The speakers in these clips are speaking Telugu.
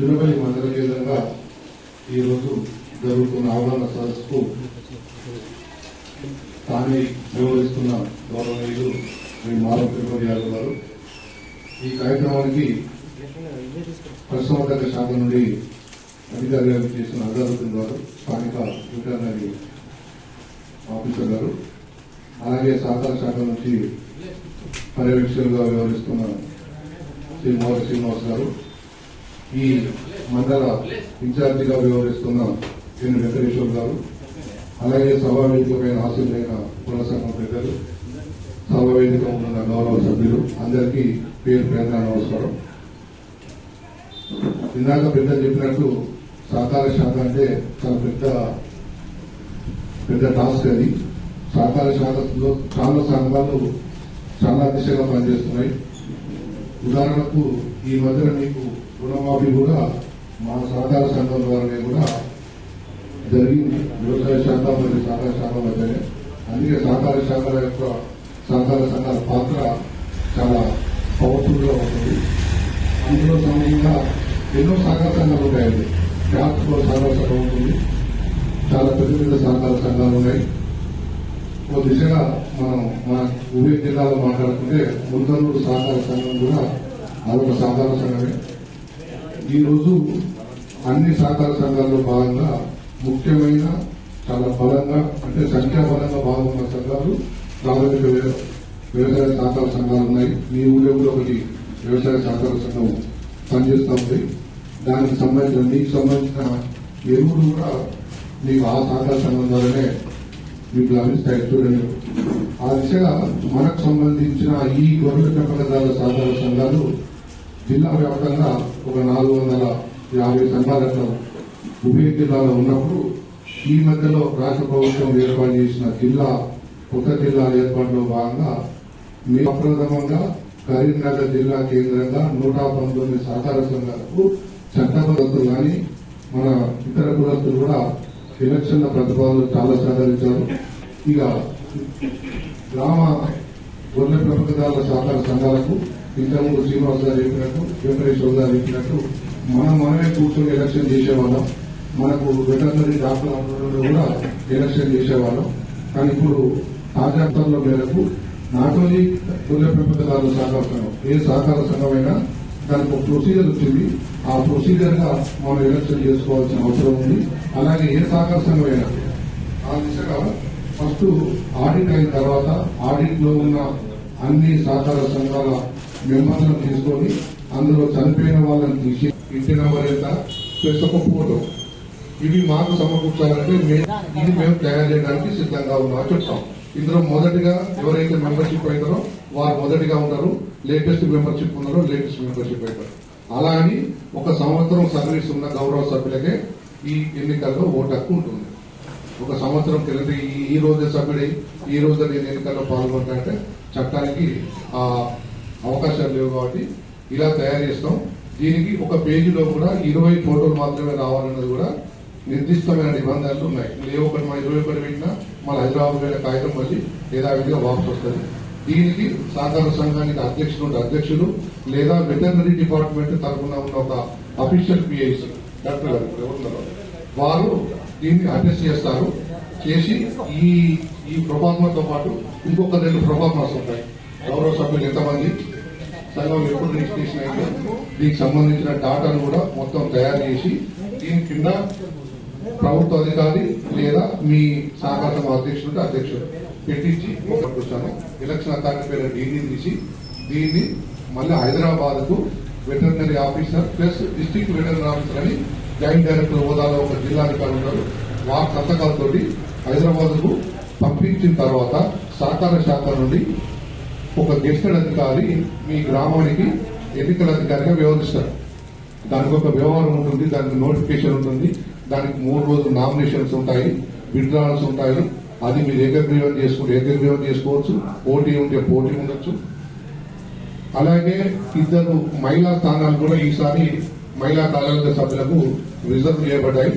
తిరుపతి మండల కేంద్రంగా ఈరోజు జరుగుతున్న అవగాహన సదస్సుకు తానే నిర్వహిస్తున్న గౌరవనీయులు శ్రీ మాధవ తిరుపతి యాదవ్ గారు. ఈ కార్యక్రమానికి పశుసంవర్ధక శాఖ నుండి అధికారులు చేసిన అదాలతుల గారు స్థానిక రిటర్నరీ ఆఫీసర్ గారు అలాగే సహకార శాఖ నుంచి పర్యవేక్షకులుగా వ్యవహరిస్తున్న శ్రీ మోహన్ శ్రీనివాస్ గారు ఈ మండల ఇన్ఛార్జిగా వ్యవహరిస్తున్న ఎన్ వెంకటేశ్వర్ గారు అలాగే సభా వేదికపైన ఆశీలైన కుల పెద్దలు సభా వేదిక ఉన్న గౌరవ సభ్యులు అందరికీ పేరు పేరున నమస్కారం. ఇందాక పెద్దలు చెప్పినట్టు సహకార శాఖ అంటే చాలా పెద్ద పెద్ద టాస్క్ అది. సహకార శాఖలో చాలా సంఘాలు చాలా దిశగా పనిచేస్తున్నాయి. ఉదాహరణకు ఈ మధ్యన మీకు రుణమాఫీ కూడా మా సహకార సంఘం ద్వారానే కూడా జరిగింది. వ్యవసాయ శాఖ మరియు సహకార శాఖ మధ్యనే. అందుకే సహకార శాఖల యొక్క సహకార సంఘాల పాత్ర చాలా పవర్ఫుల్గా ఉంటుంది. అందులో సమయంగా ఎన్నో సహకార సంఘాలు ఉంటాయండి. క్యాప్లో సహకార సంఘం ఉంటుంది. చాలా పెద్ద పెద్ద సహకార సంఘాలు ఉన్నాయి. ఓ దిశగా మనం మన ఉభయ జిల్లాలో మాట్లాడుకుంటే ముల్కనూరు సహకార సంఘం కూడా అదొక సహకార సంఘమే. ఈరోజు అన్ని సహకార సంఘాల్లో భాగంగా ముఖ్యమైన చాలా బలంగా అంటే సంఖ్యాబలంగా భాగమైన సంఘాలు ప్రాథమిక వ్యవసాయ సహకార సంఘాలు ఉన్నాయి. మీ ఊళ్ళో కూడా ఒకటి వ్యవసాయ సహకార సంఘం పనిచేస్తూ ఉంది. దానికి సంబంధించిన మీకు సంబంధించిన ఎరువులు కూడా మీకు ఆ సహకార సంఘం ద్వారానే మీకు లభిస్తాయి చూడండి. ఆ దిశగా మనకు సంబంధించిన ఈ గొర్రెల పెంపకదారుల సహకార సంఘాలు జిల్లా వ్యాప్తంగా ఒక నాలుగు వందల యాభై సంఘాలతో ఉభయ జిల్లాలో ఉన్నప్పుడు ఈ మధ్యలో రాష్ట్ర ప్రభుత్వం ఏర్పాటు చేసిన జిల్లా కొత్త జిల్లాల ఏర్పాటులో భాగంగా మీ అప్రథమంగా కరీంనగర్ జిల్లా కేంద్రంగా నూట పంతొమ్మిది సహకార సంఘాలకు చట్టబద్ధతులు కానీ మన ఇతర కులస్తులు కూడా ఎలక్షన్ల ప్రతిపాదనలు చాలా సహకరించారు ఇక గ్రామ గొర్రె పెంపకదారుల సహకార సంఘాలకు ఇంతకుముందు శ్రీనివాస్ గారు చెప్పినట్టు వెంకటేశ్వర గారు చెప్పినట్టు మనం మనమే కూర్చొని ఎలక్షన్ చేసేవాళ్ళం. మనకు వెటర్నరీ డాక్టర్ ఆధ్వర్యంలో కూడా ఎలక్షన్ చేసేవాళ్ళం. కానీ ఇప్పుడు తాజాత్వంలో మేరకు నాట్ ఓన్లీ గొర్రె పెంపకదారుల సహకార సంఘం ఏ సహకార సంఘమైనా దానికి ఒక ప్రొసీజర్ వచ్చింది. ఆ ప్రొసీజర్గా మనం ఎలక్షన్ చేసుకోవాల్సిన అవసరం ఉంది. అలాగే ఏ సహకార సంఘమైనా ఆ దిశగా ఫస్ట్ ఆడిట్ అయిన తర్వాత ఆడిట్లో ఉన్న అన్ని సహకార సంఘాల మెంబర్లను తీసుకొని అందులో చనిపోయిన వాళ్ళని తీసి ఇంటి నెంబర్ ఎంత? ప్లస్ ఒక ఫోటో. ఇవి మాకు సమకూర్చాలంటే మేము ఇది మేము తయారు చేయడానికి సిద్ధంగా ఉన్నా చెప్తాం. ఇందులో మొదటిగా ఎవరైతే మెంబర్షిప్ అవుతారో వారు మొదటిగా ఉంటారు లేటెస్ట్ మెంబర్షిప్ ఉన్నారో లేటెస్ట్ మెంబర్షిప్ అవుతారు. అలా అని ఒక సంవత్సరం సర్వీస్ ఉన్న గౌరవ సభ్యులకే ఈ ఎన్నికల్లో ఓటు హక్కు ఉంటుంది. ఒక సంవత్సరం కింద ఈ- రోజు సభ్యుడై ఈ రోజు నేను ఎన్నికల్లో పాల్గొంటా అంటే చట్టానికి అవకాశాలు లేవు కాబట్టి ఇలా తయారు చేస్తాం. దీనికి ఒక పేజీలో కూడా ఇరవై ఫోటోలు మాత్రమే రావాలన్నది కూడా నిర్దిష్టమైన నిబంధనలు ఉన్నాయి. లేవు ఒకటి మన ఇరవై ఒకటి పెట్టినా మన హైదరాబాద్ వెళ్ళే కాగితం మళ్ళీ యథావిధిగా వాపసు వస్తుంది. దీనికి సహకార సంఘానికి అధ్యక్షులు అధ్యక్షులు లేదా వెటర్నరీ డిపార్ట్మెంట్ తరఫున ఉన్న ఒక అఫీషియల్ పిఐస్ డాక్టర్ గారు ఎవరున్నారో వారు దీన్ని అడ్రస్ చేస్తారు. చేసి ఈ ఈ ప్రొఫార్మాతో పాటు ఇంకొక రెండు ప్రొఫార్మాస్ ఉంటాయి. గౌరవ సభ్యులు ఎంతమంది? సంఘం ఎప్పుడు రిజిస్ట్రేషన్ అయితే దీనికి సంబంధించిన డాటాను కూడా మొత్తం తయారు చేసి దీని కింద ప్రభుత్వ అధికారి లేదా మీ సహకార సంఘం అధ్యక్షుడు అధ్యక్షుడు పెట్టించి వచ్చాను ఎలక్షన్ అథారిటీ పేరు డీడీ తీసి దీన్ని మళ్ళీ హైదరాబాద్కు veterinary officer plus district veterinary officer అని జాయింట్ డైరెక్టర్ హోదాలో ఒక జిల్లాధికారి ఉన్నారు వారి సంతకాలతోటి హైదరాబాద్కు పంపించిన తర్వాత సహకార శాఖ నుండి ఒక గెస్టెడ్ అధికారి మీ గ్రామానికి ఎన్నికల అధికారిగా వ్యవహరిస్తారు. దానికి ఒక వ్యవహారం ఉంటుంది దానికి నోటిఫికేషన్ ఉంటుంది దానికి మూడు రోజులు నామినేషన్స్ ఉంటాయి విడ్రాల్స్ ఉంటాయి. అది మీరు ఏకగ్రీవం చేసుకుంటే ఏకగ్రీవం చేసుకోవచ్చు పోటీ ఉంటే పోటీ ఉండొచ్చు. అలాగే ఇద్దరు మహిళా స్థానాలు కూడా ఈసారి మహిళా కార్యాలయ సభ్యులకు రిజర్వ్ చేయబడ్డాయి.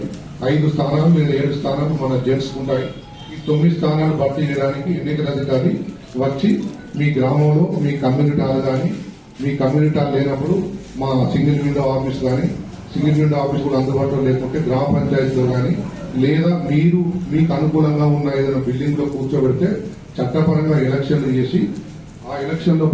ఐదు స్థానాలు లేదా ఏడు స్థానాలు మన జెంట్స్ ఉంటాయి. ఈ తొమ్మిది స్థానాలు భర్తీ చేయడానికి ఎన్నికల అధికారి వచ్చి మీ గ్రామంలో మీ కమ్యూనిటీ హాల్ కానీ మీ కమ్యూనిటీ హాల్ లేనప్పుడు మా సింగిల్ విండో ఆఫీస్ కానీ సింగిల్ విండో ఆఫీస్ కూడా అందుబాటులో లేకుంటే గ్రామ పంచాయతీలో కానీ లేదా మీరు మీకు అనుకూలంగా ఉన్న ఏదైనా బిల్డింగ్లో కూర్చోబెడితే చట్టపరంగా ఎలక్షన్లు చేసి ఆ ఎలక్షన్లో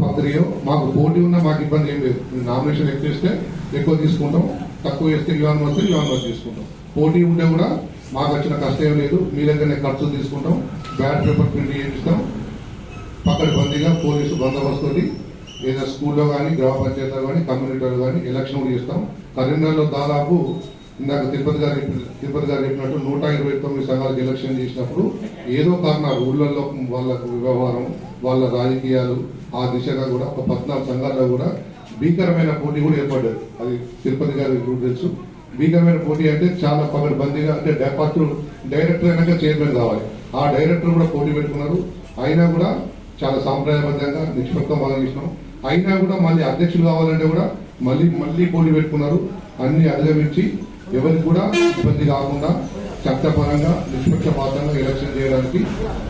మాకు పోటీ ఉన్నా మాకు ఇబ్బంది ఏం లేదు. నామినేషన్ ఎక్కువ ఎక్కువ తీసుకుంటాం. తక్కువ చేస్తే ఇవాన్ వస్తే ఇవాన్ వస్తే తీసుకుంటాం. పోటీ ఉంటే కూడా మాకు వచ్చిన కష్టం లేదు. మీ దగ్గరనే ఖర్చులు తీసుకుంటాం. బ్యాడ్ పేపర్ ప్రింట్ చేయిస్తాం పక్కన బందీగా పోలీసు బందోబస్తు ఏదైనా స్కూల్లో కానీ గ్రామ పంచాయతీలో కానీ కమ్యూనిటీలో కానీ ఎలక్షన్ కూడా చేస్తాం. కరీంనగర్లో దాదాపు ఇందాక తిరుపతి గారు తిరుపతి గారు చెప్పినట్టు నూట ఇరవై తొమ్మిది సంఘాలకు ఎలక్షన్ చేసినప్పుడు ఏదో కారణాలు ఊళ్ళల్లో వాళ్ళకు వ్యవహారం వాళ్ళ రాజకీయాలు ఆ దిశగా కూడా ఒక పద్నాలుగు సంఘాల్లో కూడా భీకరమైన పోటీ కూడా ఏర్పడ్డది అది తిరుపతి గారి తెలుసు. భీకరమైన పోటీ అంటే చాలా పగటి బందీగా అంటే డా- ఫస్ట్ డైరెక్టర్ అయినాక చైర్మన్ కావాలి. ఆ డైరెక్టర్ కూడా పోటీ పెట్టుకున్నారు. అయినా కూడా చాలా సాంప్రదాయబద్ధంగా నిష్పక్షంగా చేసినాం. అయినా కూడా మళ్ళీ అధ్యక్షులు కావాలంటే కూడా మళ్ళీ మళ్ళీ పోటీ పెట్టుకున్నారు. అన్ని అధిగమించి ఎవరికి కూడా ఇబ్బంది కాకుండా చట్టపరంగా నిష్పక్షపాతంగా ఎలక్షన్ చేయడానికి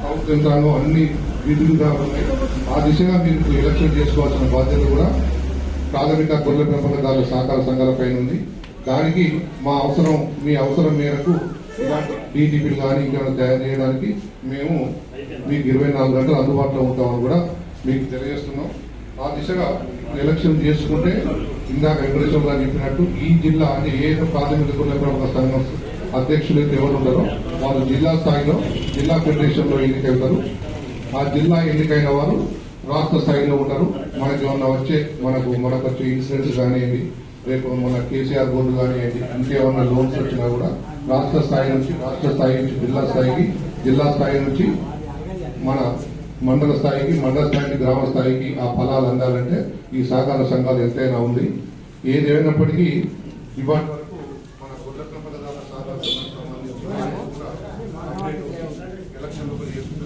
ప్రభుత్వ యంత్రాంగం అన్ని విధులుగా ఉన్నాయి. ఆ దిశగా మీరు ఎలక్షన్ చేసుకోవాల్సిన బాధ్యత కూడా ప్రాథమిక గొర్రెల పెంపకదారుల సహకార సంఘాల పైన ఉంది. దానికి మా అవసరం మీ అవసరం మేరకు ఇలాంటి కానీ ఇంకా తయారు చేయడానికి మేము మీకు ఇరవై నాలుగు గంటలు అందుబాటులో ఉంటామని కూడా మీకు తెలియజేస్తున్నాం. ఆ దిశగా ఎలక్షన్ చేసుకుంటే ఇందాక వెంకటేశ్వర గారు చెప్పినట్టు ఈ జిల్లా అంటే ఏ ప్రాథమిక గొర్రెల సంఘం అధ్యక్షులు అయితే ఎవరు ఉంటారో వాళ్ళు జిల్లా స్థాయిలో జిల్లా ఫెడరేషన్లో ఎన్నికవుతారు ఆ జిల్లా ఎన్నికైన వారు రాష్ట్ర స్థాయిలో ఉంటారు. మనకి ఏమన్నా వచ్చే మనకు మనకు వచ్చే ఇన్సూరెన్స్ కానివ్వండి రేపు మన కేసీఆర్ బోర్డు కానివ్వండి ఇంకేమన్నా లోన్స్ వచ్చినా కూడా రాష్ట్ర స్థాయి నుంచి రాష్ట్ర స్థాయి నుంచి జిల్లా స్థాయికి జిల్లా స్థాయి నుంచి మన మండల స్థాయికి మండల స్థాయికి గ్రామ స్థాయికి ఆ ఫలాలు అందాలంటే ఈ సహకార సంఘాలు ఎంతైనా ఉంది. ఏది ఏమైనప్పటికీ ఇవాటి వరకు మన గొడ్ల పెంపకదారుల సహకార ఎలక్షన్ లోపల చేసుకుంటే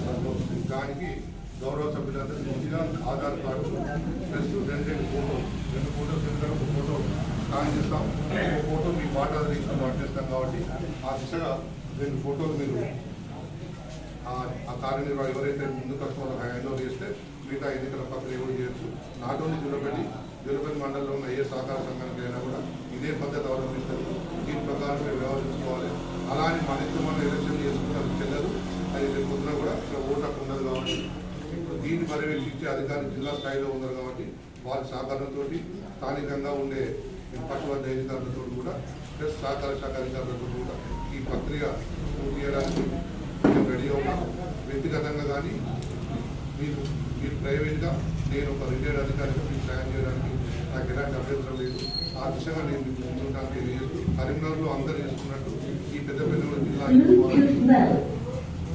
దానికి గౌరవ సభ్యులందరూ ఆధార్ కార్డు ప్లస్ రెండు రెండు ఫోటో రెండు ఫోటోస్ ఎందుకంటే ఒక ఫోటో స్కాన్ చేస్తాం. ఒక ఫోటో మీ వాటర్ రిజిస్టర్ వాటేస్తాం కాబట్టి ఆ దిశగా రెండు ఫోటోలు మీరు ఆ- ఆ కార్యనిర్వాహకులు ఎవరైతే ముందు కస్టమర్ హ్యాండ్ ఓవర్ చేస్తే మిగతా ఎన్నికల ప్రక్రియ కూడా చేయొచ్చు. నాట్ ఓన్లీ జులపల్లి జులపల్లి మండలంలో ఉన్న ఏ సహకార సంఘానికి అయినా కూడా ఇదే పద్ధతి అవలంబిస్తారు. దీని ప్రకారం మీరు వ్యవహరించుకోవాలి అలా అని మన ఇంట్లో మన ఎలక్షన్ చేసుకున్నారు చెల్లదు. అది రేపు పొద్దున కూడా ఇక్కడ ఓటు హక్కు ఉండదు కాబట్టి ఇప్పుడు దీన్ని పర్యవేక్షించే అధికారి జిల్లా స్థాయిలో ఉన్నారు కాబట్టి వారి సహకారంతో స్థానికంగా ఉండే పశువర్ధ అధికారులతో కూడా ప్లస్ సహకార శాఖ అధికారులతో కూడా ఈ ప్రక్రియ పూర్తి చేయడానికి మేము రెడీగా ఉన్నాం వ్యక్తిగతంగా కానీ మీరు మీరు ప్రైవేట్గా నేను ఒక రిటైర్డ్ అధికారిగా మీకు సాయం చేయడానికి నాకు ఎలాంటి అభ్యంతరం లేదు ఆ దిశగా నేను మీకు ముందుంటాను తెలియజేస్తూ కరీంనగర్లో అందరూ చేసుకున్నట్టు ఈ పెద్ద పెద్ద జిల్లా.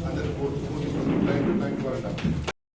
అందరూ కోరుకుంటున్నాను థ్యాంక్ యూ థ్యాంక్ యూ